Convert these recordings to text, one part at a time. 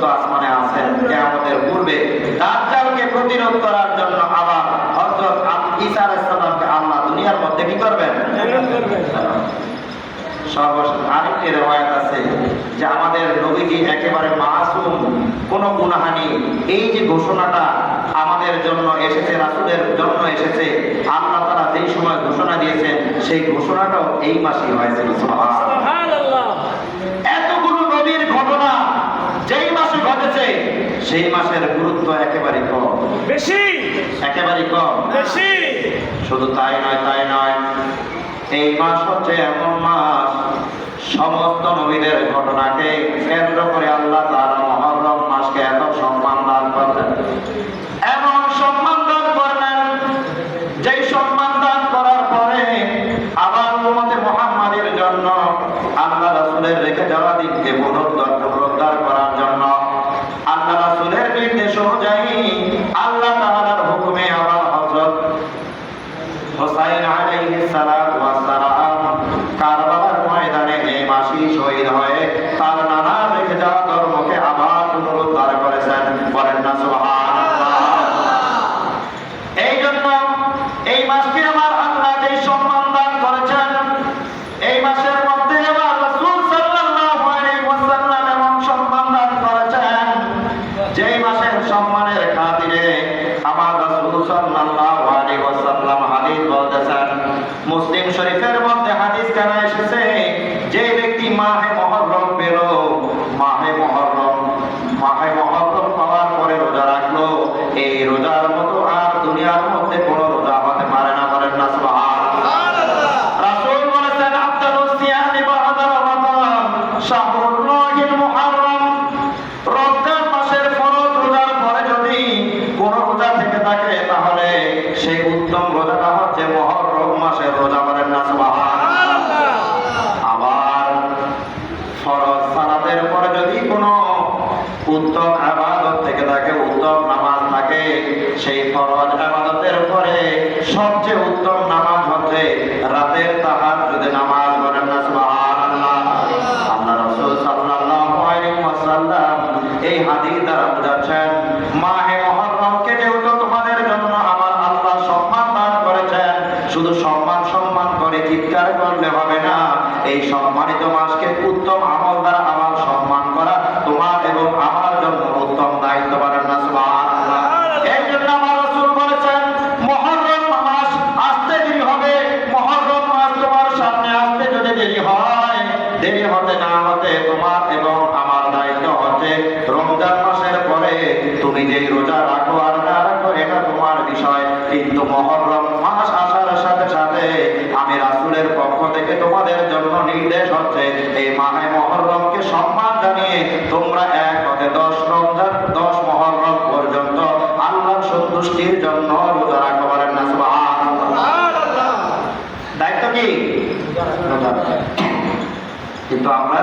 চতুর্থ আসমানে আছেন পূর্বে দাজ্জালকে প্রতিরোধ করার জন্য আবার হযরত ঈসা আল্লাহ দুনিয়ার মধ্যে কি করবেন? কোন এই যে ঘোষণাটা আমাদের জন্য এসেছে জন্য এসেছে, আল্লাহ তাআলা যেই সময় ঘোষণা দিয়েছেন, সেই ঘোষণাটাও এই মাসেই হয়েছে সুবহানাল্লাহ এতগুলো নবীর ঘটনা যেই মাসে ঘটেছে সেই মাসের গুরুত্ব একেবারে কম। বেশি। একেবারে কম। বেশি। শুধু তাই নয় তাই নয় এই মাস হচ্ছে এমন মাস। সমস্ত নবীদের ঘটনাকে কেন্দ্র করে আল্লাহ তাআলা মহররম মাসকে এত সম্মান দান করলেন এমন সম্মান দান করলেন যেই সম্মান দান করার পরে আবার উম্মতে মুহাম্মাদের জন্য আল্লাহ রাসূলের রেখে যাওয়া দিনকে পুনরুদ্ধার পুনরুদ্ধার করার জন্য আল্লাহ রাসূলের এই সম্মানিত মাসকে উত্তম আমল দ্বারা আমার সম্মান করা, তোমার এবং আমার জন্য উত্তম দায়িত্ব পারেন না রমজান মাসের পরে তুমি যেই রোজা রাখো আর না রাখো, এটা তোমার বিষয়। কিন্তু মহরম মাস আসার সাথে সাথে আমি রাসূলের পক্ষ থেকে তোমাদের হচ্ছে এই মাহে মহরমকে সম্মান জানিয়ে তোমরা এক হতে দশ রমজান দশ মহরম পর্যন্ত আল্লাহ সন্তুষ্টির জন্য রোজা রাখতে পারেন না দায়িত্ব কি? কিন্তু আমরা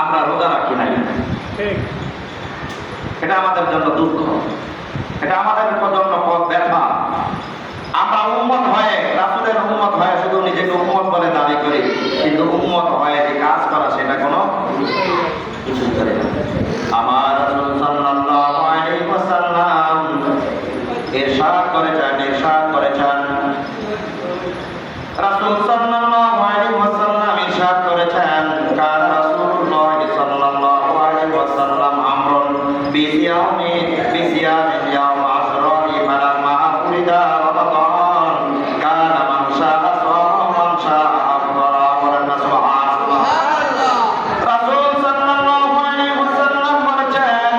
আমরা রোজা রাখি নাই। এটা আমাদের জন্য দুঃখ। এটা আমাদের প্রজন্ম পথ দেখা আমরা উন্মত হয়ে, রাসুলের উন্মত হয়ে শুধু নিজেকে উন্মত বলে দাবি করি, কিন্তু উন্মত হয়ে যে কাজ করা সেটা কোনো কিছু করে আমার রাসূল সাল্লাল্লাহু আলাইহি ওয়াসাল্লাম ইরশাদ করেছেন ইরশাদ করেছেন রাসূল সাল্লাল্লাহু আলাইহি ওয়াসাল্লাম ইরশাদ করেছেন কান রাসূলুল্লাহ সাল্লাল্লাহু আলাইহি ওয়াসাল্লাম আমরুন বিসিয়ামি বিসিয়ামি ইয়াউম আশরা'i ফালাম্মা ফুরিদা রমাদান কানা মান শাআ সামা মান শাআ আফতারা বলেন না সুবহানাল্লাহ রাসূল সাল্লাল্লাহু আলাইহি ওয়াসাল্লাম বলেছেন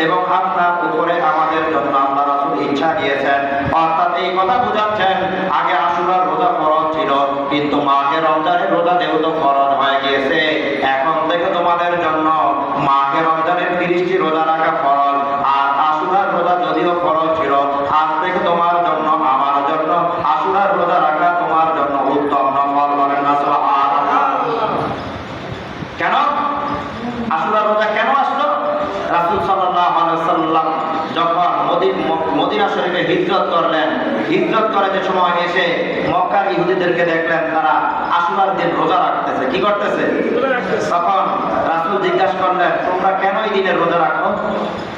করে আমাদের জন্য আল্লাহ রাসুল ইচ্ছা দিয়েছেন, অর্থাৎ এই কথা বোঝাচ্ছেন, আগে আশুরার রোজা ফরজ ছিল, কিন্তু মাঘে রমজানের রোজা যেহেতু ফরজ হয়ে গিয়েছে, এখন থেকে তোমাদের জন্য মাঘে রমজানের তিরিশটি রোজা রাখা ফরজ আর আশুরার রোজা যদিও ফরজ ছিল আজ থেকে তোমার জন্য আমার জন্য আশুরার রোজা রাখা তোমার জন্য উত্তম নফল বলেন না সুবহানাল্লাহ। কেন আশুরা রোজা কেন আসলো রাসূল সাল্লাল্লাহু আলাইহি সাল্লাম যখন মদিন- ম- মদিনা শরীফে হিজরত করলেন হিজরত করে যে সময় এসে মক্কার ইহুদিদেরকে দেখলেন তারা আশুরার দিন রোজা রাখতেছে। কি করতেছে? তখন রাসূল জিজ্ঞাসা করলেন তোমরা কেন এই দিনে রোজা রাখো?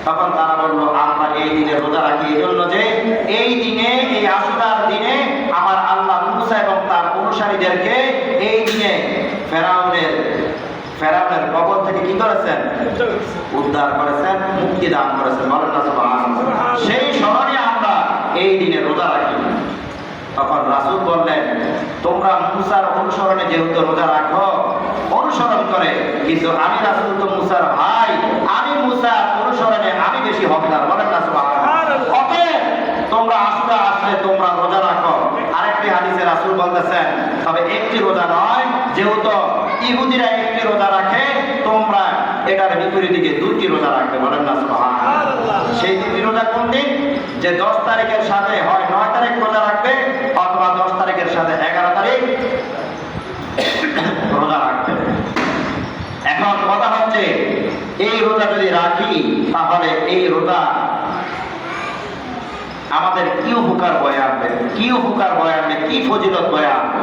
তখন তারা বলল আমরা এই দিনে রোজা রাখি এই জন্য যে এই দিনে এই আশুরার দিনে আমার আল্লাহ মুসা এবং তার অনুসারীদেরকে এই দিনে ফেরাউনের ফেরাউনের কবর থেকে কি করেছেন? উদ্ধার করেছেন মুক্তি দান করেছেন। বলেন না সেই স্মরণে আমরা এই দিনে রোজা রাখি। তখন রাসূল বললেন, তোমরা মুসার অনুসরণে যেহেতু রোজা রাখো, অনুসরণ করে, কিন্তু আমি রাসূল তো মুসার ভাই, আমি মুসার অনুসরণে আমি বেশি হকদার বলেন না। অতএব তোমরা আসুরা আসলে তোমরা রোজা রাখো আরেকটি হাদিসে রাসূল বলতেছেন, তবে একটি রোজা নয়, যেহেতু ইহুদিরা একটি রোজা রাখে, তোমরা এটার বিপরীত দিকে দুটি রোজা রাখবে বলেন না সেই দুটি রোজা কোন দিন? যে দশ তারিখের সাথে হয় নয় তারিখ রোজা রাখবে অথবা দশ তারিখের সাথে এগারো তারিখ রোজা রাখবে। এখন কথা হচ্ছে এই রোজা যদি রাখি তাহলে এই রোজা আমাদের কি উপকার বয়ে আনবে? কি উপকার বয়ে আনবে? কি ফজিলত বয়ে আনবে?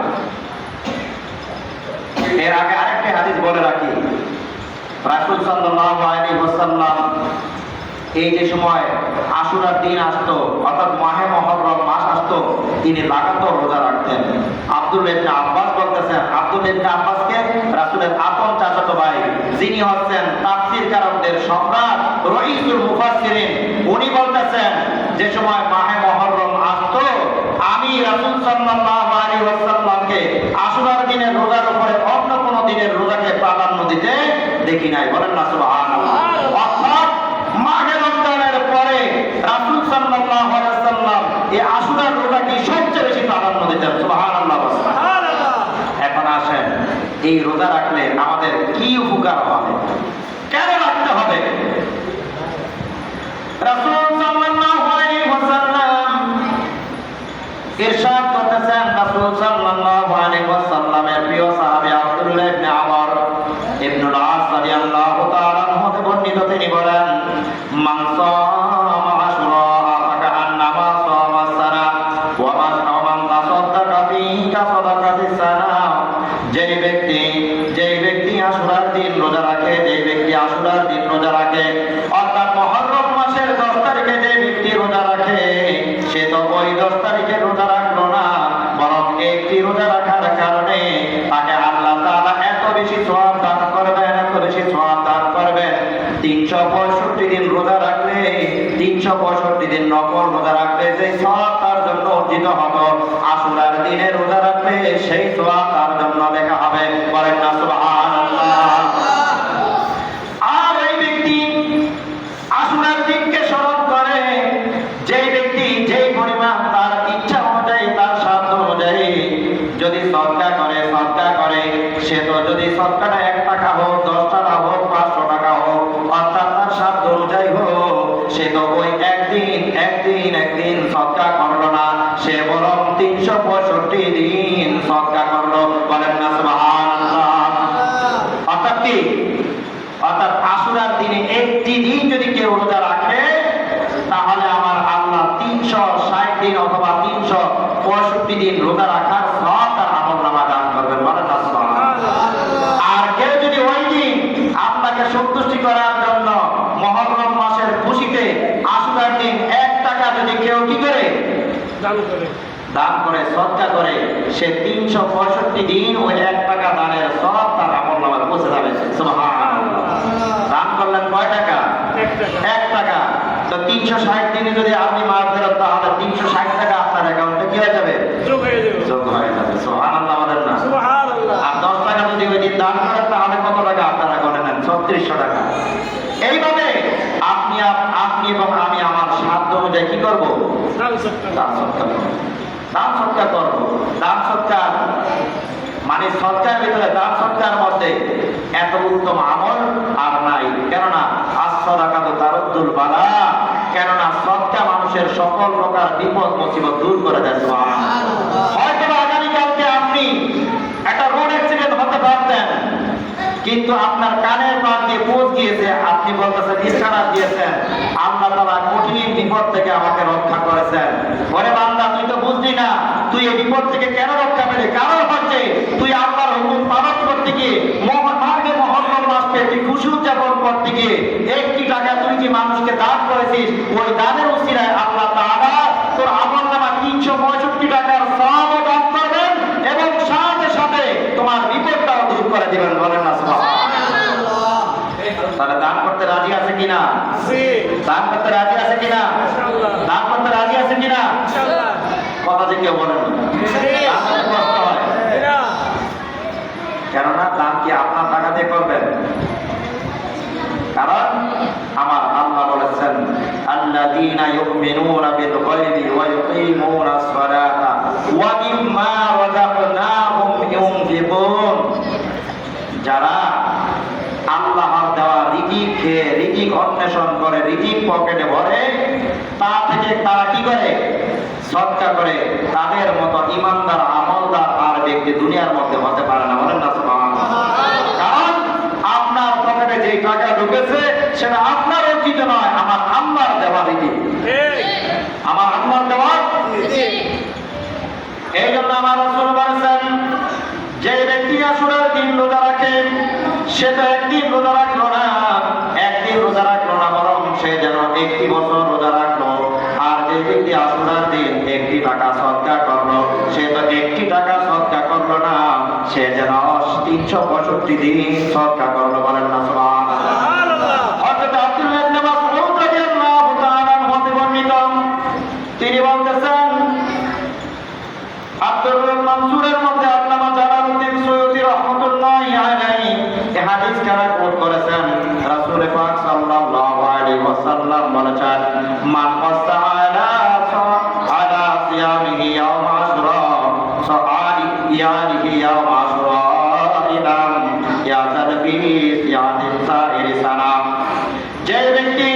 এর আগে আরেকটি হাদিস বলে রাখি রাসূল আলাইহি ওয়াসাল্লাম এই যে সময় আশুরার দিন আসতো, অর্থাৎ মাহে মহরম মাস আসতো, তিনি লাগাতার রোজা রাখতেন। আব্দুল ইবনে আব্বাস বলতেছেন, আব্দুল ইবনে আব্বাসকে রাসুলের আপন চাচাতো ভাই যিনি হচ্ছেন তাফসীর কারকদের সম্রাট রইসুল মুফাসসিরিন, উনি বলতেছেন, যে সময় মাহে মহরম আসতো আমি রাসূল সাল্লাল্লাহু আলাইহি ওয়াসাল্লামকে আশুরার দিনের রোজার উপরে অন্য কোন দিনের রোজাকে প্রাধান্য দিতে দেখি নাই। বলেন না অর্থাৎ মাঘে রমজানের পরে রাসুল সাল্লাহ এই আসুরার রোজাকে সবচেয়ে বেশি প্রাধান্য দিতেন। এখন আসেন, এই রোজা রাখলে আমাদের কি উপকার হবে? কেন রাখতে হবে? রাসূল করবেন 365 দিন রোজা রাখলে 365 দিন নফল রোজা রাখলে যে সওয়াব তার জন্য অর্জিত হবে। আশুরার দিনে রোজা রাখলে সেই সওয়াব তার জন্য লেখা হবে। বলেন না সুবহানাল্লাহ আর এই ব্যক্তি আশুরার দিনকে স্মরণ করে যেই ব্যক্তি যেই পরিমাণ তার ইচ্ছা অনুযায়ী তার সাধ্য অনুযায়ী যদি সৎকা করে সৎকা করে সে তো যদি সৎকাটা এক টাকা হোক দশ টাকা হোক পাঁচশো টাকা হোক অর্থাৎ তার সাধ্য অনুযায়ী হোক সে তো ওই একদিন একদিন একদিন সৎকা করল না সে বরং তিনশো পঁয়ষট্টি দিন সৎকা করল বলেন না সুবহানাল্লাহ অর্থাৎ কি অর্থাৎ আশুরার দিনে একটি দিন যদি কেউ রোজা রাখে তাহলে আমার আল্লাহ তিনশো ষাট দিন অথবা তিনশো পঁয়ষট্টি দিন রোজা রাখার সব তার আমল নামা দান করবেন বলেন না সুবহানাল্লাহ। আর কেউ যদি ওই দিন আপনাকে সন্তুষ্টি করার জন্য মহরম মাসের খুশিতে আশুরার দিন এক টাকা যদি কেউ কি করে দান করে সৎকা করে। সে তিনশো পঁয়ষট্টি দিন ওই এক টাকা দানের সব তার আমল নামায় পৌঁছে যাবে। দান করলেন কয় টাকা? এক টাকা। তো তিনশো ষাট দিনে যদি আপনি মাছ ফেরত তাহলে তিনশো ষাট টাকা আপনার অ্যাকাউন্টে কি হয়ে যাবে? যোগ হয়ে যাবে। সুবহানাল্লাহ বলেন না। আর দশ টাকা যদি ওই দিন দান করেন তাহলে কত টাকা আপনারা করে নেন? ছত্রিশশো টাকা। এইভাবে আপনি আপ- আপনি এবং আমি আমার সাধ্য অনুযায়ী কি করব দান সৎকার দান সৎকার করব। দান সৎকার মানে সৎকার ভিতরে দান সৎকার মধ্যে এত উত্তম আমল আর নাই। কেননা আশ্বরাকাত তারুদ্দুল বালা। কেননা সৎকা মানুষের সকল প্রকার বিপদ মুসিবত দূর করে দেয় হয়তো আগামীকালকে আপনি একটা রোড অ্যাক্সিডেন্ট হতে পারতেন কিন্তু আপনার কানের পাশ দিয়ে পৌঁছ গিয়েছে। আপনি বলতেছেন ইশারা দিয়েছেন আল্লাহ তাআলা কঠিন বিপদ থেকে আমাকে ওরে বান্দা তুই তো বুঝলি না। তুই এই বিপদ থেকে কেন রক্ষা পেলি? কারণ হচ্ছে তুই আল্লাহর হুকুম পালন করতে গিয়ে মহামার্গে মহল্লার মাসকে তুই খুশি উদযাপন করতে গিয়ে একটি টাকা তুই যে মানুষকে দান করেছিস ওই দানের উসিলায় আল্লাহ তোর আমল নামা তিনশো পঁয়ষট্টি টাকার সব দান করবেন এবং সাথে সাথে তোমার বিপদটাও দূর করে দিবেন। বলেন না। তাহলে দান করতে রাজি আছে কিনা? দান করতে রাজি আছে কিনা ইনশাআল্লাহ দান করতে রাজি আছে কিনা ইনশাআল্লাহ কথা যে কেউ বলেন। কেননা দান আপনার টাকা দিয়ে করবেন? কারণ আমার আল্লাহ বলেছেন গায়বি ওয়া ইউকিমুনাস সালাতা ওয়া মিম্মা রাযাকনাহুম ইউনফিকুন. যারা আল্লাহর দেওয়া রিজিক খেয়ে রিজিক অন্বেষণ করে, রিজিক পকেটে ভরে, তা থেকে তারা কি করে? সৎকা করে তাদের মতো ইমানদার, আমলদার আর ব্যক্তি দুনিয়ার মধ্যে হতে পারে না। বলেন না কারণ আপনার পকেটে যে টাকা ঢুকেছে, সেটা আপনার অর্জিত নয়, আমার আল্লাহর দেওয়া ঠিক আমার আল্লাহর দেওয়া এই জন্য আমার রসুল বলেছেন, যে ব্যক্তি আসুরের দিন রোজা রাখে, সে তো একদিন রোজা রাখল না। একদিন রোজা রাখল না, বরং সে যেন একটি বছর রোজা রাখল। আর যে ব্যক্তি আসুরার দিন একটি টাকা সৎকা করল, সে তো একটি টাকা সৎকা করল না সে যেন তিনশো পঁয়ষট্টি দিন সৎকা করল বলেন না সুবহানাল্লাহ। সুবহানাল্লাহ হযরত আব্দুল্লাহ ইবনে মাসউদ রাদিয়াল্লাহু তাআলা আনহু হতে বর্ণিত তিনি বলতেছেন আব্দুল মানসুরের মধ্যে আল্লামা জালালউদ্দিন সৈয়দী রাহমাতুল্লাহি আলাইহি এই হাদিস কারা কোট করেছেন রাসূল পাক সাল্লাল্লাহু আলাইহি ওয়াসাল্লাম বলেছেন মান ওয়াসা আলা আলা সিয়ামিহি ইয়াউম আশুরা সাআলি ইয়ালিহি ইয়াউম আশুরা ইলাম ইয়াজাল বিহি সিয়াদিন সাইরি সালাম যে ব্যক্তি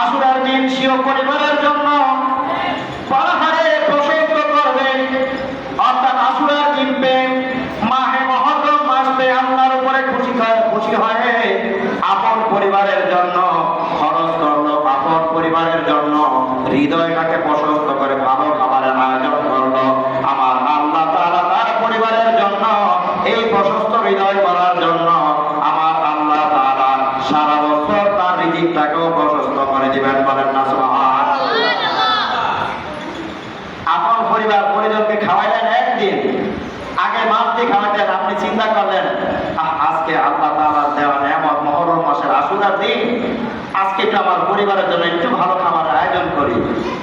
আশুরার দিন স্বীয় পরিবারের জন্য পাহাড়ে প্রশস্ত করবে অর্থাৎ আশুরার দিন পে মাহে মহরম মাস পে আল্লাহর উপরে খুশি হয় খুশি হয়ে আপন পরিবারের জন্য খরচ করল আপন পরিবারের জন্য হৃদয়টাকে প্রশস্ত করে ভালো খাবারের আয়োজন করল আমার আল্লাহ তাআলা তার পরিবারের জন্য এই প্রশস্ত হৃদয় করার জন্য আমার আল্লাহ তাআলা সারা বছর তার রিজিকটাকেও প্রশস্ত করে দিবেন বলেন না সুবহানাল্লাহ আপন পরিবার পরিজনকে খাওয়াইলেন একদিন আগে মাস দিয়ে খাওয়াইলেন আপনি চিন্তা করলেন আহ, আজকে আল্লাহ তাআলার দেওয়া নেয়ামত মহরম মাসের আশুরার দিন আজকে একটু আমার পরিবারের জন্য একটু ভালো খাবারের আয়োজন করি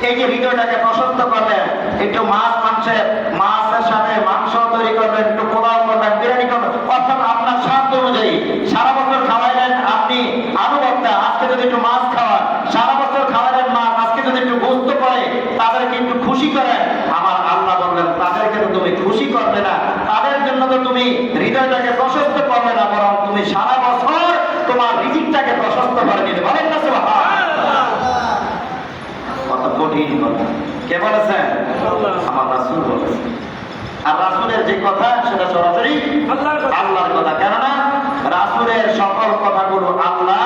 এই যে হৃদয়টাকে প্রশস্ত করলেন একটু মাছ মাংসের মাছের সাথে মাংস তৈরি করবেন, একটু পোলাও করবেন, বিরিয়ানি করবেন অর্থাৎ আপনার সাধ্য অনুযায়ী সারা বছর খাওয়াইলেন আপনি আনুবক্তা আজকে যদি একটু মাছ খাওয়ান, সারা বছর খাওয়ালেন মাছ, আজকে যদি একটু গোস্ত পড়ে তাদেরকে একটু খুশি করেন, আমার আল্লাহ বললেন, তাদেরকে তো তুমি খুশি করবে না, তাদের জন্য তো তুমি হৃদয়টাকে প্রশস্ত করবে না, বরং তুমি সারা বছর তোমার রিজিকটাকে প্রশস্ত করে দিলে বলেন না। কত কঠিন কথা কে বলেছেন। আমার রাসূল বলেছেন আর রাসূলের যে কথা সেটা সরাসরি আল্লাহর কথা। কেননা রাসূলের সকল কথাগুলো আল্লাহ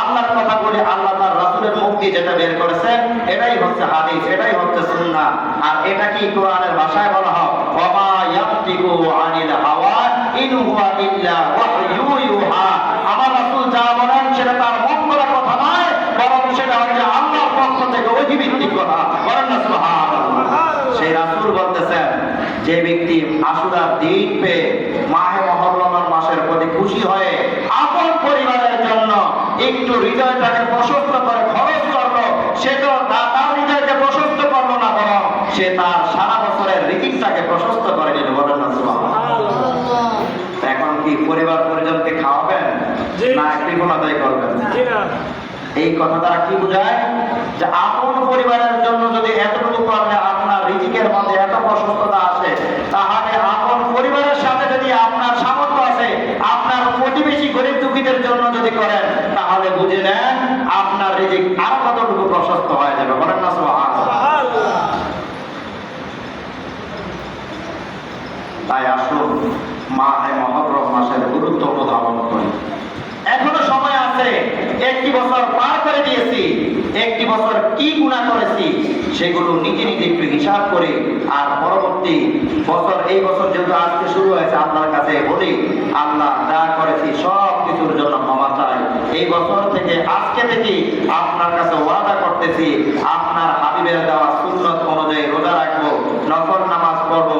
আল্লাহর কথাগুলি আল্লাহ তার রাসূলের মুখ যেটা বের করেছেন এটাই হচ্ছে হাদিস এটাই হচ্ছে সুন্নাহ। আর এটা কি কোরআনের ভাষায় বলা হয়? ওমা ইয়ান্তিকু আনিল হাওয়া ইন হুয়া ইল্লা ওয়াহয়ু ইউহা। আমার রাসূল যা বলেন সেটা তার মন করা কথা নয় বরং সেটা হচ্ছে আল্লাহর পক্ষ থেকে অধিভিত্তিক কথা বলেন না সুবহানাল্লাহ। সেই রাসূল বলতেছেন যে ব্যক্তি আশুরার দিন পেয়ে মাহে মহররমের মাসের প্রতি খুশি হয়ে আপন পরিবারের জন্য একটু হৃদয়টাকে প্রশস্ত করে খরচ করল সে তো তার হৃদয়কে প্রশস্ত করল না বরং সে তার সারা বছরের রিজিকটাকে প্রশস্ত করে নিল বলেন না। এখন কি পরিবার পরিজনকে খাওয়াবেন। না কৃপণতাই করবেন? এই কথা দ্বারা কি বোঝায়? যে আপন পরিবারের জন্য যদি এতটুকু করলে আপনার রিজিকের মধ্যে এত প্রশস্ততা আছে তাহলে সেগুলো নিজে নিজে একটু হিসাব করে আর পরবর্তী বছর, এই বছর যেহেতু আজকে শুরু হয়েছে আপনার কাছে বলি, আল্লাহ যা করেছি সব কিছুর জন্য ক্ষমা চাই এই বছর থেকে আজকে থেকে আপনার কাছে ওয়াদা করতেছি, আপনার হাবিবের দেওয়া সুন্নত অনুযায়ী রোজা রাখব নফর নামাজ পড়ব